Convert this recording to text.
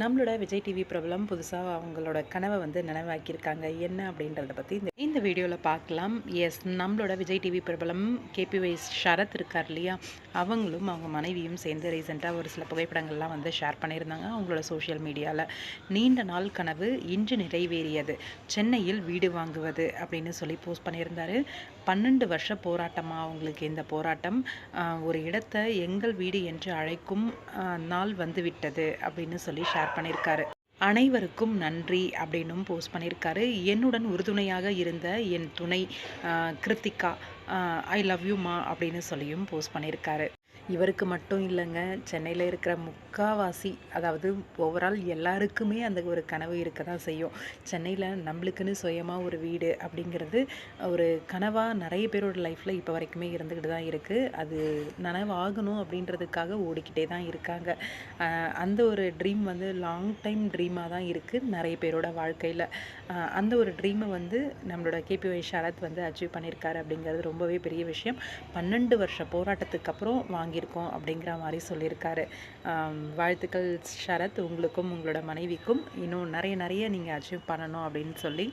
நம்மளோட விஜய் டிவி பிரபலம் புதுசாக அவங்களோட கனவை வந்து நினைவாக்கியிருக்காங்க. என்ன அப்படின்றத பற்றி இந்த இந்த வீடியோவில் பார்க்கலாம். எஸ் நம்மளோட விஜய் டிவி பிரபலம் கேபிஒய் ஷரத் இருக்கார் இல்லையா? அவங்களும் அவங்க மனைவியும் சேர்ந்து ரீசெண்டாக ஒரு சில புகைப்படங்கள்லாம் வந்து ஷேர் பண்ணியிருந்தாங்க அவங்களோட சோஷியல் மீடியாவில் நீண்ட நாள் கனவு இன்று நிறைவேறியது. சென்னையில் வீடு வாங்குவது அப்படின்னு சொல்லி போஸ்ட் பண்ணியிருந்தாரு. பன்னெண்டு வருஷ போராட்டமாக அவங்களுக்கு இந்த போராட்டம்? ஒரு இடத்தை எங்கள் வீடு என்று அழைக்கும் நாள் வந்துவிட்டது அப்படின்னு சொல்லி ஷேர் பண்ணியிருக்காரு அனைவருக்கும் நன்றி அப்படின்னும் போஸ்ட் பண்ணியிருக்காரு என்னுடன் உறுதுணையாக இருந்த என் துணை ஆஹ், கிருத்திகா ஐ லவ் யூ மா அப்படின்னு சொல்லியும் போஸ்ட் பண்ணியிருக்காரு இவருக்கு மட்டும் இல்லைங்க. சென்னையில் இருக்கிற முக்காவாசி அதாவது ஓவரால் எல்லாருக்குமே அந்த ஒரு கனவு இருக்க தான் செய்யும். சென்னையில் நம்மளுக்குன்னு சுயமாக ஒரு வீடு அப்படிங்கிறது ஒரு கனவாக நிறைய பேரோட லைஃப்பில் இப்போ வரைக்குமே இருந்துக்கிட்டு தான் இருக்குது அது நனவாகணும் அப்படின்றதுக்காக ஓடிக்கிட்டே தான் இருக்காங்க. அந்த ஒரு ட்ரீம் வந்து லாங் டைம் ட்ரீமாக தான் இருக்குது நிறைய பேரோட வாழ்க்கையில். அந்த ஒரு ட்ரீமை வந்து நம்மளோட கேபிஒய் சரத் வந்து அச்சீவ் பண்ணியிருக்காரு அப்படிங்கிறது ரொம்பவே பெரிய விஷயம். பன்னெண்டு வருஷ போராட்டத்துக்கு அப்புறம் வாங்கியிருக்கோம் அப்படிங்கிற மாதிரி சொல்லியிருக்காரு. வாழ்த்துக்கள் ஷரத். உங்களுக்கும் உங்களோட மனைவிக்கும் இன்னும் நிறைய நிறைய நீங்கள் அச்சீவ் பண்ணணும் அப்படின்னு சொல்லி.